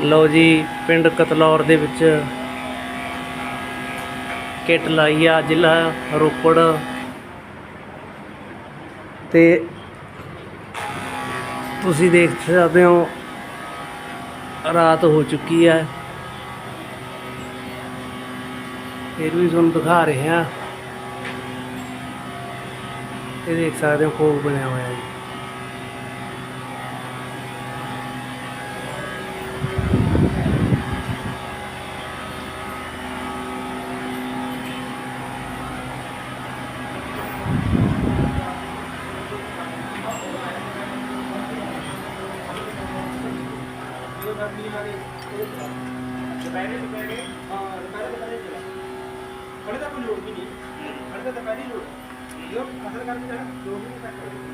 ਲਓ ਜੀ, ਪਿੰਡ ਕਤਲੌਰ ਦੇ ਵਿੱਚ ਕਿੱਟ ਲਾਈ ਆ, ਜ਼ਿਲ੍ਹਾ ਰੋਪੜ। ਤੇ ਤੁਸੀਂ ਦੇਖ ਸਕਦੇ ਹੋ, ਰਾਤ ਹੋ ਚੁੱਕੀ ਹੈ ਫਿਰ ਵੀ ਤੁਹਾਨੂੰ ਦਿਖਾ ਰਹੇ ਹਾਂ। ਇਹ ਦੇਖ ਸਕਦੇ ਹੋ ਖੋਖ ਬਣਿਆ ਹੋਇਆ ਹੈ ਦੁਪਹਿਰੇ ਦੁਪਹਿਰੇ ਹਾਂ, ਦੁਪਹਿਰੇ ਦੁਪਹਿਰੇ ਚਲਾ ਹਲੇ ਤਾਂ ਕੋਈ ਲੋੜ ਵੀ ਨਹੀਂ। ਹਲੇ ਤਾਂ ਦੁਪਹਿਰੇ ਲੋੜ ਜੋ ਫਸਲ ਕਰਕੇ ਜਾਣਾ ਜੋ ਨਹੀਂ ਕਰ